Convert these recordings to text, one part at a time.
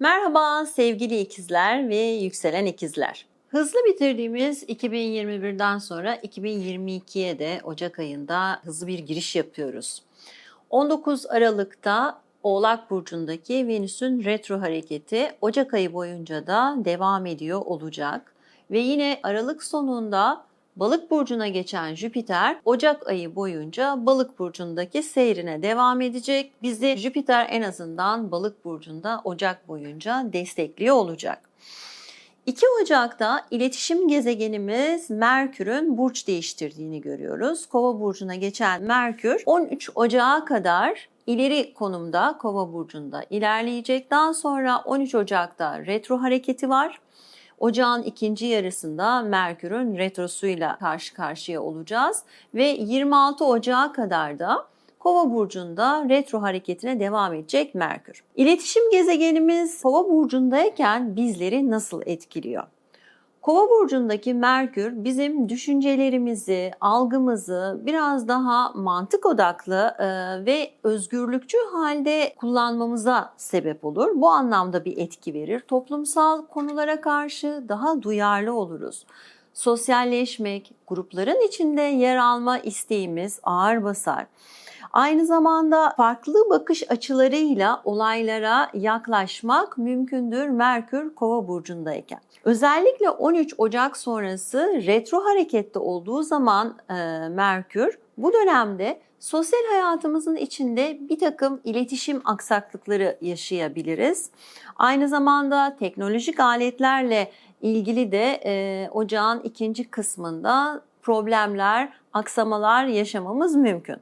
Merhaba sevgili ikizler ve yükselen ikizler. Hızlı bitirdiğimiz 2021'den sonra 2022'ye de Ocak ayında hızlı bir giriş yapıyoruz. 19 Aralık'ta Oğlak Burcu'ndaki Venüs'ün retro hareketi Ocak ayı boyunca da devam ediyor olacak. Ve yine Aralık sonunda Balık burcuna geçen Jüpiter Ocak ayı boyunca Balık burcundaki seyrine devam edecek. Bizi Jüpiter en azından Balık burcunda Ocak boyunca destekliyor olacak. 2 Ocak'ta iletişim gezegenimiz Merkür'ün burç değiştirdiğini görüyoruz. Kova burcuna geçen Merkür 13 Ocak'a kadar ileri konumda Kova burcunda ilerleyecek. Daha sonra 13 Ocak'ta retro hareketi var. Ocağın ikinci yarısında Merkür'ün retrosuyla karşı karşıya olacağız ve 26 Ocağı kadar da Kova burcunda retro hareketine devam edecek Merkür. İletişim gezegenimiz Kova burcundayken bizleri nasıl etkiliyor? Kova burcundaki Merkür bizim düşüncelerimizi, algımızı biraz daha mantık odaklı e, ve özgürlükçü halde kullanmamıza sebep olur. Bu anlamda bir etki verir. Toplumsal konulara karşı daha duyarlı oluruz. Sosyalleşmek, grupların içinde yer alma isteğimiz ağır basar. Aynı zamanda farklı bakış açılarıyla olaylara yaklaşmak mümkündür Merkür Kova burcundayken. Özellikle 13 Ocak sonrası retro harekette olduğu zaman e, Merkür bu dönemde sosyal hayatımızın içinde bir takım iletişim aksaklıkları yaşayabiliriz. Aynı zamanda teknolojik aletlerle ilgili de e, ocağın ikinci kısmında problemler, aksamalar yaşamamız mümkün.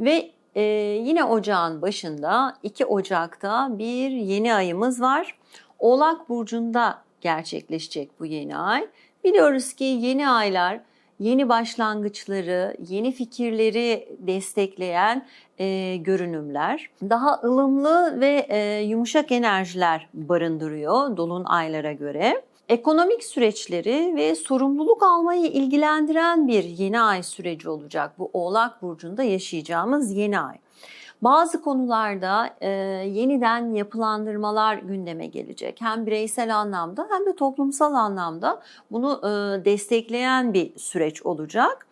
Ve e, yine ocağın başında 2 Ocak'ta bir yeni ayımız var. Oğlak Burcu'nda gerçekleşecek bu yeni ay. Biliyoruz ki yeni aylar yeni başlangıçları, yeni fikirleri destekleyen e, görünümler. Daha ılımlı ve e, yumuşak enerjiler barındırıyor dolun aylara göre. Ekonomik süreçleri ve sorumluluk almayı ilgilendiren bir yeni ay süreci olacak bu Oğlak Burcu'nda yaşayacağımız yeni ay. Bazı konularda e, yeniden yapılandırmalar gündeme gelecek. Hem bireysel anlamda hem de toplumsal anlamda bunu e, destekleyen bir süreç olacak.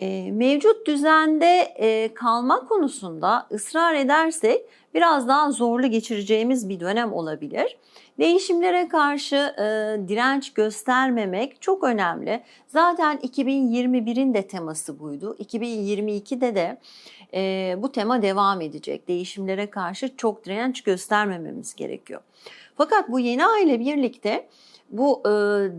E, mevcut düzende e, kalma konusunda ısrar edersek biraz daha zorlu geçireceğimiz bir dönem olabilir. Değişimlere karşı e, direnç göstermemek çok önemli. Zaten 2021'in de teması buydu. 2022'de de e, bu tema devam edecek. Değişimlere karşı çok direnç göstermememiz gerekiyor. Fakat bu yeni aile birlikte bu e,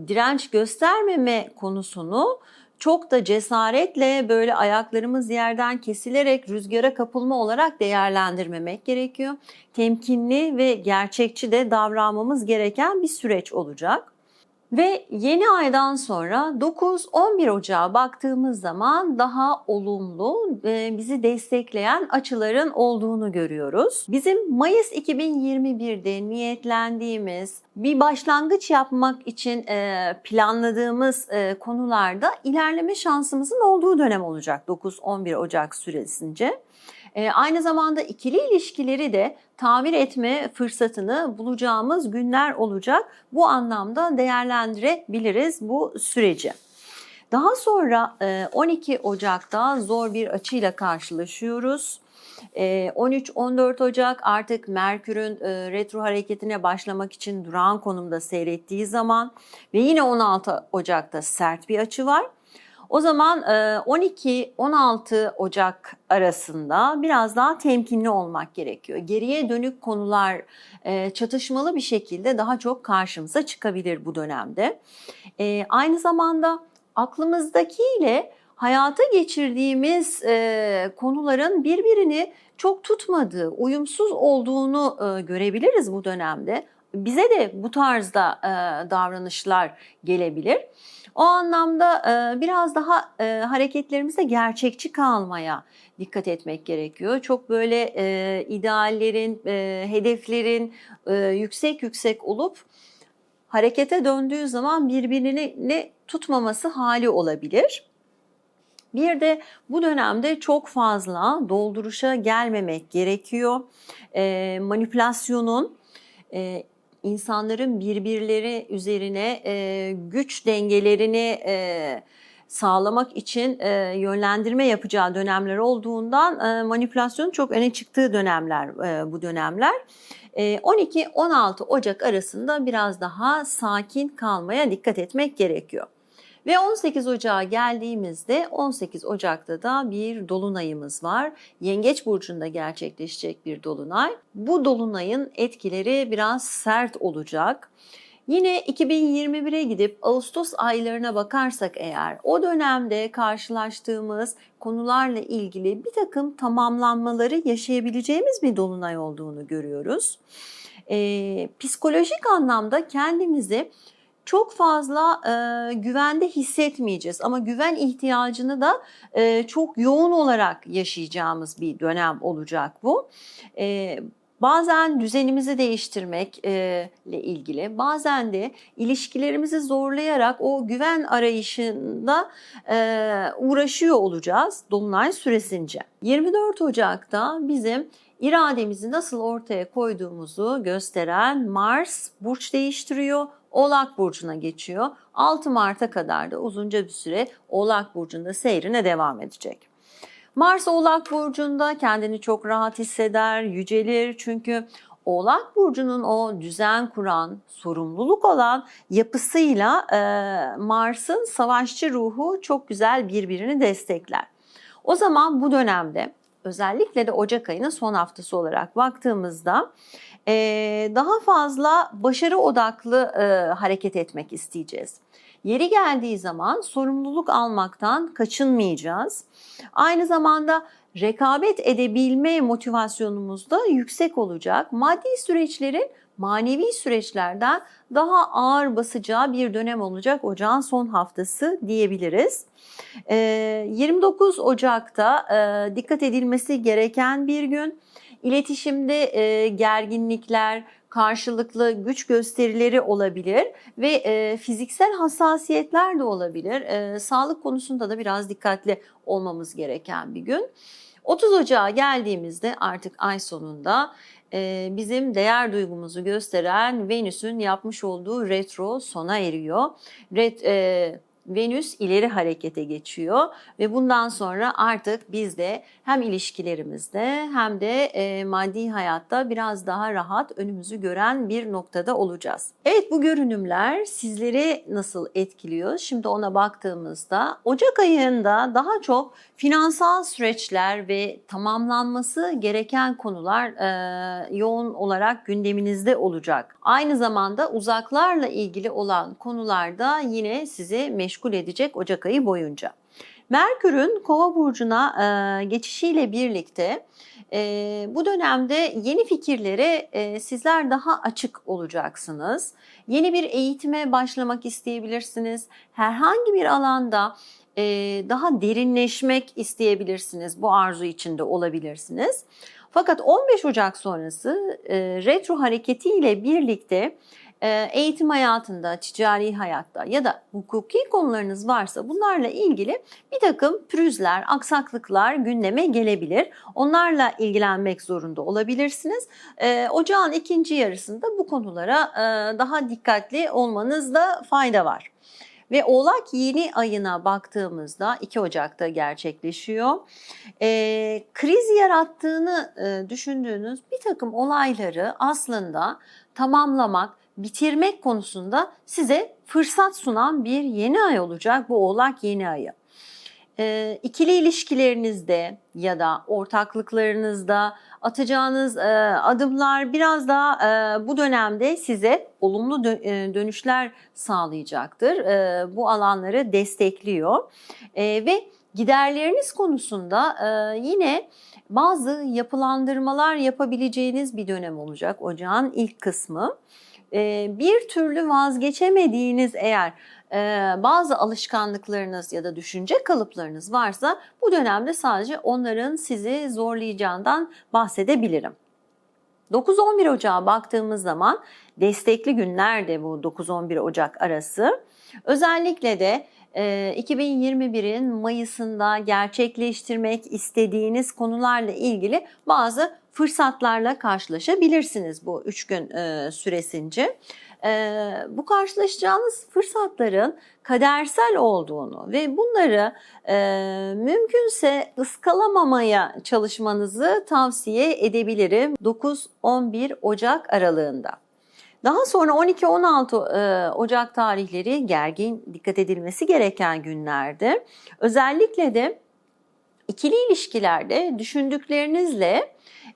direnç göstermeme konusunu çok da cesaretle böyle ayaklarımız yerden kesilerek rüzgara kapılma olarak değerlendirmemek gerekiyor. Temkinli ve gerçekçi de davranmamız gereken bir süreç olacak. Ve yeni aydan sonra 9-11 Ocağı baktığımız zaman daha olumlu ve bizi destekleyen açıların olduğunu görüyoruz. Bizim Mayıs 2021'de niyetlendiğimiz bir başlangıç yapmak için e, planladığımız e, konularda ilerleme şansımızın olduğu dönem olacak 9-11 Ocak süresince. E, aynı zamanda ikili ilişkileri de tamir etme fırsatını bulacağımız günler olacak. Bu anlamda değerlendirebiliriz bu süreci. Daha sonra 12 Ocak'ta zor bir açıyla karşılaşıyoruz. 13-14 Ocak artık Merkür'ün retro hareketine başlamak için durağan konumda seyrettiği zaman ve yine 16 Ocak'ta sert bir açı var. O zaman 12-16 e, Ocak arasında biraz daha temkinli olmak gerekiyor. Geriye dönük konular e, çatışmalı bir şekilde daha çok karşımıza çıkabilir bu dönemde. E, aynı zamanda aklımızdakiyle hayata geçirdiğimiz konuların birbirini çok tutmadığı, uyumsuz olduğunu görebiliriz bu dönemde. Bize de bu tarzda davranışlar gelebilir. O anlamda e, biraz daha e, hareketlerimizde gerçekçi kalmaya dikkat etmek gerekiyor. Çok böyle e, ideallerin, e, hedeflerin yüksek yüksek olup harekete döndüğü zaman birbirini tutmaması hali olabilir. Bir de bu dönemde çok fazla dolduruşa gelmemek gerekiyor. Manipülasyonun insanların birbirleri üzerine e, güç dengelerini e, sağlamak için e, yönlendirme yapacağı dönemler olduğundan e, manipülasyonun çok öne çıktığı dönemler e, bu dönemler. E, 12-16 Ocak arasında biraz daha sakin kalmaya dikkat etmek gerekiyor. Ve 18 Ocağa geldiğimizde 18 Ocak'ta da bir dolunayımız var. Yengeç burcunda gerçekleşecek bir dolunay. Bu dolunayın etkileri biraz sert olacak. Yine 2021'e gidip Ağustos aylarına bakarsak eğer o dönemde karşılaştığımız konularla ilgili bir takım tamamlanmaları yaşayabileceğimiz bir dolunay olduğunu görüyoruz. Ee, psikolojik anlamda kendimizi çok fazla e, güvende hissetmeyeceğiz ama güven ihtiyacını da e, çok yoğun olarak yaşayacağımız bir dönem olacak bu. E, bazen düzenimizi değiştirmekle ilgili, bazen de ilişkilerimizi zorlayarak o güven arayışında uğraşıyor olacağız dolunay süresince. 24 Ocak'ta bizim irademizi nasıl ortaya koyduğumuzu gösteren Mars burç değiştiriyor. Oğlak Burcu'na geçiyor. 6 Mart'a kadar da uzunca bir süre Oğlak Burcu'nda seyrine devam edecek. Mars Oğlak Burcu'nda kendini çok rahat hisseder, yücelir. Çünkü Oğlak Burcu'nun o düzen kuran, sorumluluk olan yapısıyla e, Mars'ın savaşçı ruhu çok güzel birbirini destekler. O zaman bu dönemde özellikle de Ocak ayının son haftası olarak baktığımızda e, daha fazla başarı odaklı e, hareket etmek isteyeceğiz. Yeri geldiği zaman sorumluluk almaktan kaçınmayacağız. Aynı zamanda rekabet edebilme motivasyonumuz da yüksek olacak. Maddi süreçlerin manevi süreçlerden daha ağır basacağı bir dönem olacak ocağın son haftası diyebiliriz. 29 Ocak'ta dikkat edilmesi gereken bir gün. İletişimde gerginlikler, karşılıklı güç gösterileri olabilir ve e, fiziksel hassasiyetler de olabilir. E, sağlık konusunda da biraz dikkatli olmamız gereken bir gün. 30 Ocağı geldiğimizde artık ay sonunda e, bizim değer duygumuzu gösteren Venüs'ün yapmış olduğu retro sona eriyor. Ret, e, Venüs ileri harekete geçiyor ve bundan sonra artık biz de hem ilişkilerimizde hem de e, maddi hayatta biraz daha rahat önümüzü gören bir noktada olacağız. Evet bu görünümler sizleri nasıl etkiliyor? Şimdi ona baktığımızda Ocak ayında daha çok finansal süreçler ve tamamlanması gereken konular e, yoğun olarak gündeminizde olacak. Aynı zamanda uzaklarla ilgili olan konularda yine sizi meşgul edecek Ocak ayı boyunca. Merkür'ün Kova burcuna e, geçişiyle birlikte e, bu dönemde yeni fikirlere e, sizler daha açık olacaksınız. Yeni bir eğitime başlamak isteyebilirsiniz. Herhangi bir alanda e, daha derinleşmek isteyebilirsiniz. Bu arzu içinde olabilirsiniz. Fakat 15 Ocak sonrası e, retro hareketiyle birlikte e, eğitim hayatında, ticari hayatta ya da hukuki konularınız varsa bunlarla ilgili bir takım pürüzler, aksaklıklar gündeme gelebilir. Onlarla ilgilenmek zorunda olabilirsiniz. E, ocağın ikinci yarısında bu konulara e, daha dikkatli olmanızda fayda var. Ve Oğlak yeni ayına baktığımızda 2 Ocak'ta gerçekleşiyor. E, kriz yarattığını e, düşündüğünüz bir takım olayları aslında tamamlamak, bitirmek konusunda size fırsat sunan bir yeni ay olacak bu Oğlak yeni ayı. E, ikili ilişkilerinizde ya da ortaklıklarınızda atacağınız e, adımlar biraz daha e, bu dönemde size olumlu dö- e, dönüşler sağlayacaktır. E, bu alanları destekliyor e, ve giderleriniz konusunda e, yine bazı yapılandırmalar yapabileceğiniz bir dönem olacak ocağın ilk kısmı. E, bir türlü vazgeçemediğiniz eğer e, bazı alışkanlıklarınız ya da düşünce kalıplarınız varsa bu dönemde sadece onların sizi zorlayacağından bahsedebilirim. 9-11 Ocağı baktığımız zaman destekli günler de bu 9-11 Ocak arası. Özellikle de e, 2021'in Mayıs'ında gerçekleştirmek istediğiniz konularla ilgili bazı fırsatlarla karşılaşabilirsiniz bu üç gün e, süresince. E, bu karşılaşacağınız fırsatların kadersel olduğunu ve bunları e, mümkünse ıskalamamaya çalışmanızı tavsiye edebilirim 9-11 Ocak aralığında. Daha sonra 12-16 e, Ocak tarihleri gergin dikkat edilmesi gereken günlerdir. Özellikle de ikili ilişkilerde düşündüklerinizle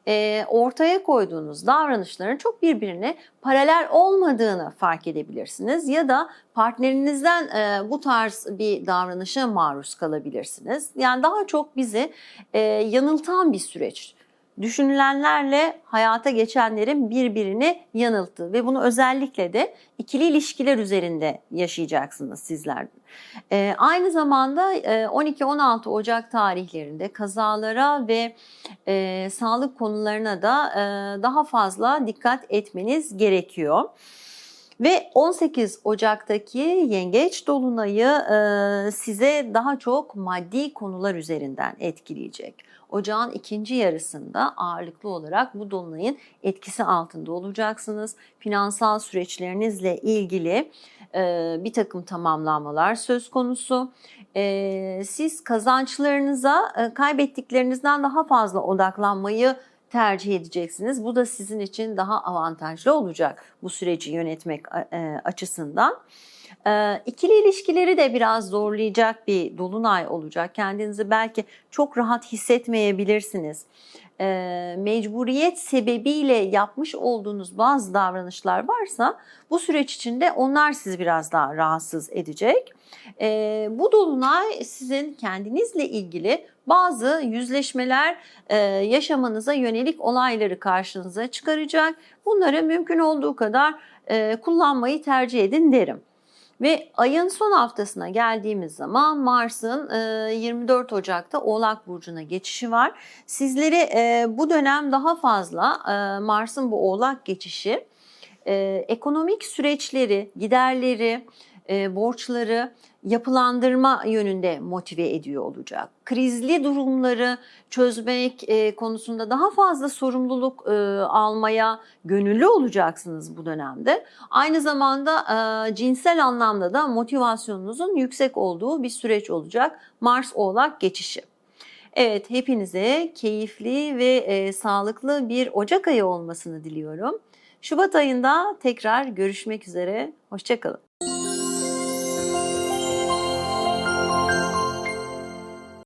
e, ortaya koyduğunuz davranışların çok birbirine paralel olmadığını fark edebilirsiniz ya da partnerinizden e, bu tarz bir davranışa maruz kalabilirsiniz. Yani daha çok bizi e, yanıltan bir süreç düşünülenlerle hayata geçenlerin birbirini yanılttı ve bunu özellikle de ikili ilişkiler üzerinde yaşayacaksınız sizler. Ee, aynı zamanda e, 12-16 Ocak tarihlerinde kazalara ve e, sağlık konularına da e, daha fazla dikkat etmeniz gerekiyor. Ve 18 Ocak'taki yengeç dolunayı e, size daha çok maddi konular üzerinden etkileyecek. Ocağın ikinci yarısında ağırlıklı olarak bu dolunayın etkisi altında olacaksınız. Finansal süreçlerinizle ilgili e, bir takım tamamlanmalar söz konusu. E, siz kazançlarınıza e, kaybettiklerinizden daha fazla odaklanmayı tercih edeceksiniz. Bu da sizin için daha avantajlı olacak bu süreci yönetmek e, açısından. İkili ilişkileri de biraz zorlayacak bir dolunay olacak. Kendinizi belki çok rahat hissetmeyebilirsiniz. Mecburiyet sebebiyle yapmış olduğunuz bazı davranışlar varsa bu süreç içinde onlar sizi biraz daha rahatsız edecek. Bu dolunay sizin kendinizle ilgili bazı yüzleşmeler e, yaşamanıza yönelik olayları karşınıza çıkaracak. Bunları mümkün olduğu kadar kullanmayı tercih edin derim. Ve ayın son haftasına geldiğimiz zaman Mars'ın 24 Ocak'ta Oğlak Burcu'na geçişi var. Sizleri bu dönem daha fazla Mars'ın bu Oğlak geçişi ekonomik süreçleri, giderleri, borçları yapılandırma yönünde motive ediyor olacak. Krizli durumları çözmek konusunda daha fazla sorumluluk almaya gönüllü olacaksınız bu dönemde. Aynı zamanda cinsel anlamda da motivasyonunuzun yüksek olduğu bir süreç olacak Mars Oğlak geçişi. Evet, hepinize keyifli ve e, sağlıklı bir Ocak ayı olmasını diliyorum. Şubat ayında tekrar görüşmek üzere. Hoşçakalın.